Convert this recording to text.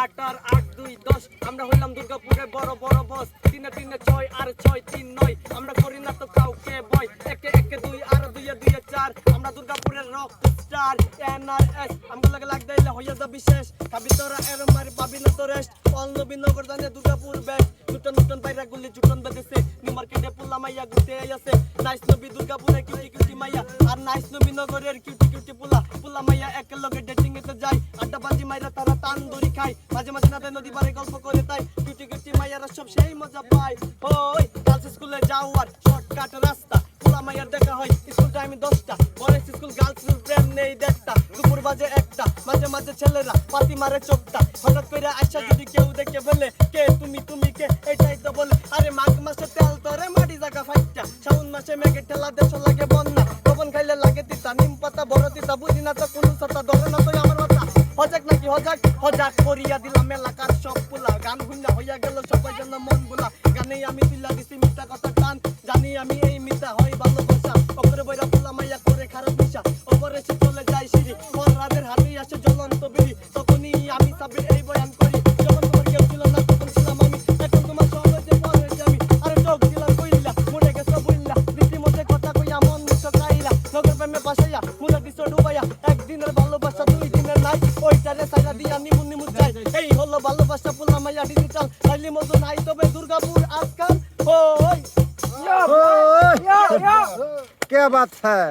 আট আর আট দুই দশ। আমরা হইলাম দুর্গাপুরে বড় বড় ছয় তিন নয়। আমরা দুই আর চার। আমরা দুর্গাপুরের হইয়া বিশেষ খাবি তোরা এর দুর্গাপুর বেস্ট নূতন নূতন বাইরা গুলি জুটন আছে নাইস নবী দুর্গাপুরে কিউটি কিউটি মাইয়া। আর নাইস নবী নগরের কিউটি পুলা মাইয়া একেলগে ডেটিং এতে যায় আড্ডা বাজি মাইরা তারা তান্দুরি খায়। মাঝে মাঝে নাতে নদী পারে গল্প করে তাই। কিউটি কিউটি মাইয়ারা সব সেই মজা পায়। ওই গার্লস স্কুলে যাওয়ার শর্টকাট রাস্তা। পুলা মাইয়ার দেখা হয় স্কুল টাইমে দশটা। বয়েজ স্কুল গার্লস প্রেম নেই দেখতা দুপুর বাজে একটা। মাঝে মাঝে ছেলেরা পাতি মারে চোখটা। হঠাৎ করে আইসা যদি কেউ দেখে বলে, কে তুমি তুমি কে? এটাই তো বলে, আরে মাঘ মাসে তেল তরে মাটি জায়গা ফাইটটা। শ্রাবণ মাসে মেঘে ঠেলা দেশ লাগে লাগে পাতা বড় তিতা বুঝি না তো কোনো সাতা ধরে না তো আমার মাথা হজাক নাকি হজাক? হজাক করিয়া দিলাম এলাকার সব পুলা। গান হুন্না হইয়া গেল সবাই জন্য মনগুলা গানে আমি তুলা দিছি মিথ্যা কথা টান। জানি আমি এই মিথ্যা হয় ভালোবাসা। ওপরে বইরা পুলা মাইয়া করে খারাপ মিশা ওপরে সে চলে যায় সিঁড়ি। রাতের হাতেই আসে জ্বলন্ত বিড়ি। তখনই আমি সাবির এই বয়ান করি। যখন তোমার কেউ ছিল না, তখন ছিলাম আমি। এখন তোমার সহজে চোখ দিলাম কইলা বইলা। রীতিমতে কথা কইয়া মন মুছো কাইলা নগর প্রেমে বাসাইয়া বলল ভালোবাসা পোলা মাইয়া ডিজিটাল তাইলি মতো নাই তবে দুর্গাপুর আজকাল। ওই কে বাত হ্যাঁ